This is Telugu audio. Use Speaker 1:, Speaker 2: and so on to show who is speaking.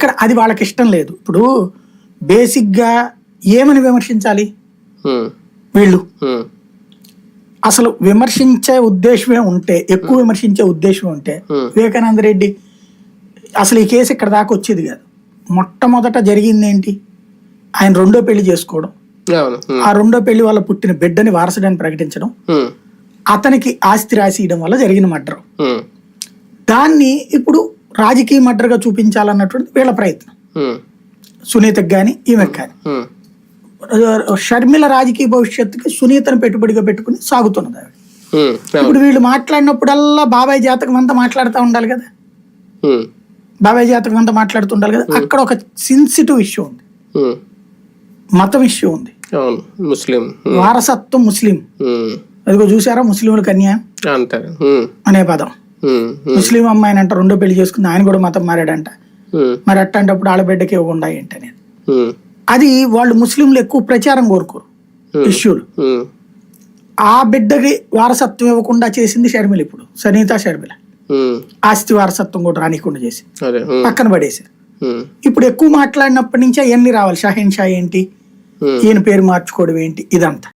Speaker 1: ఇక్కడ అది వాళ్ళకి ఇష్టం లేదు. ఇప్పుడు బేసిక్గా ఏమని విమర్శించాలి? వీళ్ళు. అసలు విమర్శించే ఉద్దేశమే ఉంటే ఎక్కువ విమర్శించే ఉద్దేశం ఉంటే. వివేకానంద రెడ్డి అసలు ఈ కేసు ఇక్కడ దాకా వచ్చేది కాదు. మొట్టమొదట జరిగింది ఏంటి? ఆయన రెండో పెళ్ళి చేసుకోవడం. ఆ రెండో పెళ్ళి వల్ల పుట్టిన బిడ్డని వారసుడని ప్రకటించడం. అతనికి ఆస్తి రాసియడం వల్ల జరిగిన మర్డర్. దాన్ని ఇప్పుడు రాజకీయ మర్డర్గా చూపించాలన్నటువంటి వీళ్ళ ప్రయత్నం. సునీతకు కానీ ఈమెకు కానీ షర్మిల రాజకీయ భవిష్యత్తుకి సునీతను పెట్టుబడిగా పెట్టుకుని సాగుతున్నది ఆవిడ. ఇప్పుడు వీళ్ళు మాట్లాడినప్పుడల్లా బాబాయ్ జాతకం అంతా మాట్లాడుతూ ఉండాలి కదా. బాబాయ్ జాతకం అంతా మాట్లాడుతూ ఉండాలి కదా. అక్కడ ఒక సెన్సిటివ్ ఇష్యూ ఉంది. మతం ఇష్యూ ఉంది.
Speaker 2: ముస్లిం.
Speaker 1: వారసత్వం ముస్లిం. అదిగో చూసారా ముస్లింల
Speaker 2: ఉమ్,
Speaker 1: అనే పదం. ముస్లిం అమ్మాయిని అంట రెండో పెళ్ళి చేసుకుంది ఆయన కూడా మతం మారాడంట. మరి అట్టంటప్పుడు ఆడబిడ్డకి ఇవ్వకుండా ఏంటి అనేది అది వాళ్ళు ముస్లింలు ఎక్కువ ప్రచారం కోరుకోరు ఇష్యూలు. ఆ బిడ్డకి వారసత్వం ఇవ్వకుండా చేసింది షర్మిల ఇప్పుడు సనీత షర్మిల. ఆస్తి వారసత్వం కూడా రానికుండా చేసి పక్కన పడేశారు ఇప్పుడు ఎక్కువ మాట్లాడినప్పటి నుంచి అవన్నీ రావాలి షాహీన్ షా ఏంటి. ఈయన పేరు మార్చుకోవడం ఏంటి? ఇదంతా.